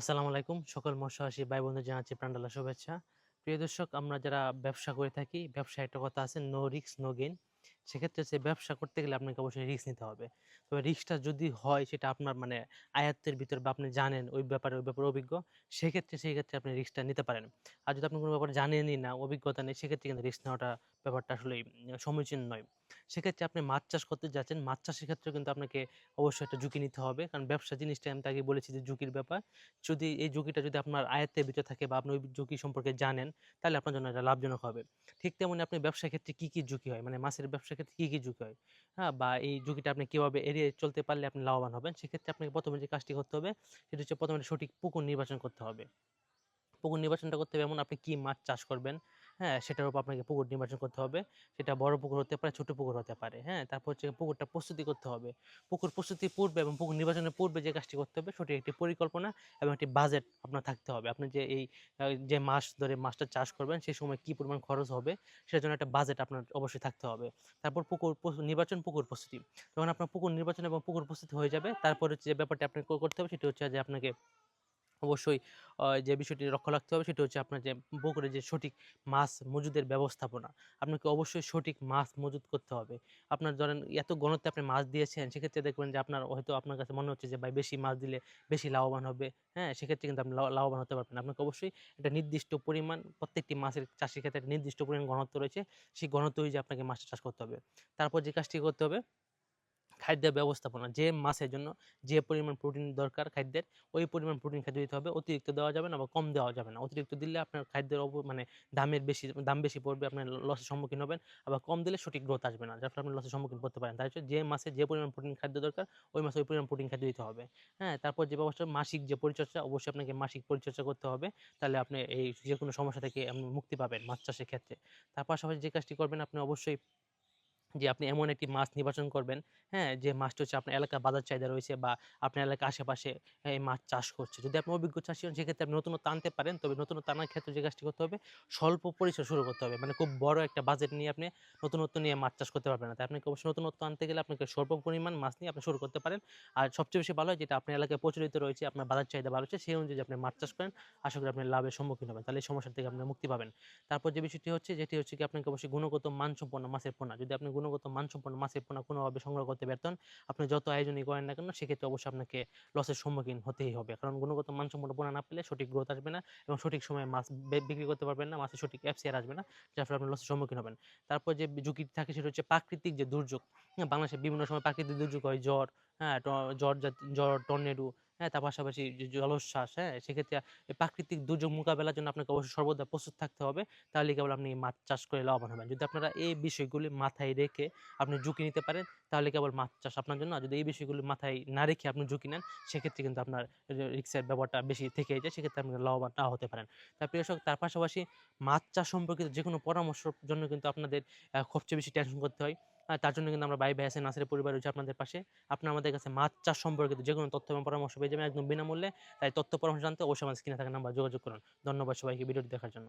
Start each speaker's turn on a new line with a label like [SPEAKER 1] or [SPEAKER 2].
[SPEAKER 1] আসসালামু আলাইকুম। সকল মৎস্যহাসী ভাই বন্ধু জানাচ্ছি প্রাণডালা শুভেচ্ছা। প্রিয় দর্শক, আমরা যারা ব্যবসা করে থাকি, ব্যবসায় একটা কথা আছে নো রিক্স নো গেইন সেক্ষেত্রে সে ব্যবসা করতে গেলে আপনাকে অবশ্যই রিস্ক নিতে হবে। তবে রিস্কটা যদি হয়, সেটা আপনার মানে আয়ত্তের ভিতর বা আপনি জানেন ওই ব্যাপারে ওই ব্যাপারে অভিজ্ঞ, সেক্ষেত্রে সেই ক্ষেত্রে আপনি রিস্কটা নিতে পারেন। আর যদি আপনি কোনো ব্যাপারে জানেনই না, অভিজ্ঞতা নেই, সেক্ষেত্রে কিন্তু রিস্ক নেওয়াটা ব্যাপারটা আসলে সমীচীন নয়। সেক্ষেত্রে আপনি মাছ চাষ করতে যাচ্ছেন। মাছ চাষের ক্ষেত্রে কিন্তু আপনাকে অবশ্যই একটা ঝুঁকি নিতে হবে। কারণ ব্যবসা জিনিসটা আমি তাকে বলেছি যে ঝুঁকির ব্যাপার। যদি এই ঝুঁকিটা যদি আপনার আয়ত্তের ভিতরে থাকে বা আপনি ওই ঝুঁকি সম্পর্কে জানেন, তাহলে আপনার জন্য এটা লাভজনক হবে। ঠিক তেমনি আপনি ব্যবসার ক্ষেত্রে কী কী ঝুঁকি হয়? মানে মাছের ব্যবসার ক্ষেত্রে কী কী ঝুঁকি হয়? হ্যাঁ বা এই ঝুঁকিটা আপনি কীভাবে এড়িয়ে চলতে পারলে আপনি লাভবান হবেন? সেক্ষেত্রে আপনাকে প্রথমে যে কাজটি করতে হবে, সেটা হচ্ছে প্রথমে সঠিক পুকুর নির্বাচন করতে হবে। পুকুর নির্বাচনটা করতে হবে এমন আপনি কী মাছ চাষ করবেন? হ্যাঁ সেটার উপর আপনাকে পুকুর নির্বাচন করতে হবে। সেটা বড় পুকুর হতে পারে, ছোট পুকুর হতে পারে হ্যাঁ? তারপর হচ্ছে পুকুরটা প্রস্তুতি করতে হবে। পুকুর প্রস্তুতির পূর্বে এবং পুকুর নির্বাচনের পূর্বে যে কাজটি করতে হবে সঠিক একটি পরিকল্পনা এবং একটি বাজেট আপনার থাকতে হবে। আপনি যে এই যে মাস ধরে মাছটা চাষ করবেন, সেই সময় কী পরিমাণ খরচ হবে, সেটার জন্য একটা বাজেট আপনার অবশ্যই থাকতে হবে। তারপর পুকুর নির্বাচন পুকুর প্রস্তুতি। যখন আপনার পুকুর নির্বাচন এবং পুকুর প্রস্তুতি হয়ে যাবে, তারপর যে ব্যাপারটি আপনাকে করতে হবে, সেটা হচ্ছে যে আপনাকে অবশ্যই যে বিষয়টি লক্ষ্য রাখতে হবে সেটা হচ্ছে আপনার যে পুকুরে যে সঠিক মাছ মজুদের ব্যবস্থাপনা। আপনাকে অবশ্যই সঠিক মাছ মজুদ করতে হবে। আপনার ধরেন এত গণতে আপনি মাছ দিয়েছেন, সেক্ষেত্রে দেখবেন যে আপনার হয়তো আপনার কাছে মনে হচ্ছে যে, ভাই, বেশি মাছ দিলে বেশি লাভবান হবে। হ্যাঁ সেক্ষেত্রে কিন্তু আপনি লাভবান হতে পারবেন। আপনাকে অবশ্যই একটা নির্দিষ্ট পরিমাণ, প্রত্যেকটি মাছের চাষের ক্ষেত্রে একটা নির্দিষ্ট পরিমাণ ঘনত্ব রয়েছে। সেই ঘনত্ব অনুযায়ী আপনাকে মাছটা চাষ করতে হবে। তারপর যে কাজটি করতে হবে খাদ্যের ব্যবস্থাপনা, যে মাছের জন্য যে পরিমাণ প্রোটিন দরকার খাদ্যের, ওই পরিমাণ প্রোটিন খাদ্য দিতে হবে। অতিরিক্ত দেওয়া যাবে না বা কম দেওয়া যাবে না। অতিরিক্ত দিলে আপনার খাদ্যের অপ মানে দামের বেশি, দাম বেশি পড়বে, আপনার লসের সম্মুখীন হবেন। আবার কম দিলে সঠিক গ্রোথ আসবে না, যার ফলে আপনি লসের সম্মুখীন করতে পারেন। তাই যে মাসে যে পরিমাণ প্রোটিন খাদ্য দরকার, ওই মাসে ওই পরিমাণ প্রোটিন খাদ্য দিতে হবে। হ্যাঁ তারপর যে ব্যবস্থা মাসিক যে পরিচর্যা, অবশ্যই আপনাকে মাসিক পরিচর্যা করতে হবে। তাহলে আপনি এই যে কোনো সমস্যা থেকে আপনি মুক্তি পাবেন মাছ চাষের ক্ষেত্রে। তার পাশাপাশি যে কাজটি করবেন, আপনি অবশ্যই যে আপনি এমন একটি মাছ নির্বাচন করবেন হ্যাঁ? যে মাছটা হচ্ছে আপনার এলাকার বাজার চাহিদা রয়েছে বা আপনার এলাকার আশেপাশে এই মাছ চাষ করছে। যদি আপনি অভিজ্ঞ চাষি হন, সেক্ষেত্রে আপনি নতুনত্ব আনতে পারেন। তবে নতুনত্ব আনার ক্ষেত্রে যে কাজটি করতে হবে, স্বল্প পরিসর শুরু করতে হবে। মানে খুব বড় একটা বাজেট নিয়ে আপনি নতুনত্ব নিয়ে মাছ চাষ করতে পারবেন না। তাই আপনাকে অবশ্যই নতুনত্ব আনতে গেলে আপনাকে স্বল্প পরিমাণ মাছ নিয়ে আপনি শুরু করতে পারেন। আর সবচেয়ে বেশি ভালো হয় যেটা আপনার এলাকায় প্রচলিত রয়েছে, আপনার বাজার চাহিদা ভালো হচ্ছে, সেই অনুযায়ী আপনি মাছ চাষ করেন। আশা করি আপনি লাভের সম্মুখীন হবেন। তাহলে এই সমস্যা থেকে আপনি মুক্তি পাবেন। তারপর যে বিষয়টি হচ্ছে, যেটি হচ্ছে কি, আপনাকে অবশ্যই গুণগত মানসম্পন্ন মাছের পোনা। যদি আপনি গুণগত মানসম্পন্ন মাছের পোনা কোনোভাবে সংগ্রহ করতে ব্যর্থ আপনি যত আয়োজনই করেন না কেন, সেক্ষেত্রে অবশ্যই আপনাকে লসের সম্মুখীন হতেই হবে। কারণ গুণগত মানসম্পন্ন পোনা না পেলে সঠিক গ্রোথ আসবে না এবং সঠিক সময়ে মাছ বিক্রি করতে পারবেন না, মাছের সঠিক অ্যাপসিয়ার আসবে না, যার ফলে আপনি লসের সম্মুখীন হবেন। তারপর যে ঝুঁকি থাকে সেটা হচ্ছে প্রাকৃতিক যে দুর্যোগ। হ্যাঁ বাংলাদেশে বিভিন্ন সময় প্রাকৃতিক দুর্যোগ হয়, জ্বর হ্যাঁ জাত- জ্বর, টর্নেডো হ্যাঁ তার পাশাপাশি জলোচ্ছ্বাস হ্যাঁ সেক্ষেত্রে প্রাকৃতিক দুর্যোগ মোকাবেলার জন্য আপনাকে অবশ্যই সর্বদা প্রস্তুত থাকতে হবে। তাহলে কেবল আপনি মাছ চাষ করে লাভবান হবেন। যদি আপনারা এই বিষয়গুলি মাথায় রেখে আপনি ঝুঁকি নিতে পারেন, তাহলে কেবল মাছ চাষ আপনার জন্য। আর যদি এই বিষয়গুলি মাথায় না রেখে আপনি ঝুঁকি নেন, সেক্ষেত্রে কিন্তু আপনার রিক্সের ব্যাপারটা বেশি থেকে যায়। সেক্ষেত্রে আপনি লাভবান নাও হতে পারেন। তার প্রিয় তার পাশাপাশি মাছ চাষ সম্পর্কিত যে কোনো পরামর্শের জন্য কিন্তু আপনাদের সবচেয়ে বেশি টেনশন করতে হয়। তার জন্য কিন্তু আমরা ভাই ভাই আছে, নাসিরের পরিবার রয়েছে আপনাদের পাশে। আপনার আমাদের কাছে মাছ চাষ সম্পর্কিত যে কোনো তথ্য এবং পরামর্শ পেয়ে যাবেন একদম বিনামূল্যে। তাই তথ্য পরামর্শ জানতে অবশ্যই আমার স্ক্রিনে থাকা নাম্বার যোগাযোগ করুন। ধন্যবাদ সবাইকে ভিডিওটি দেখার জন্য।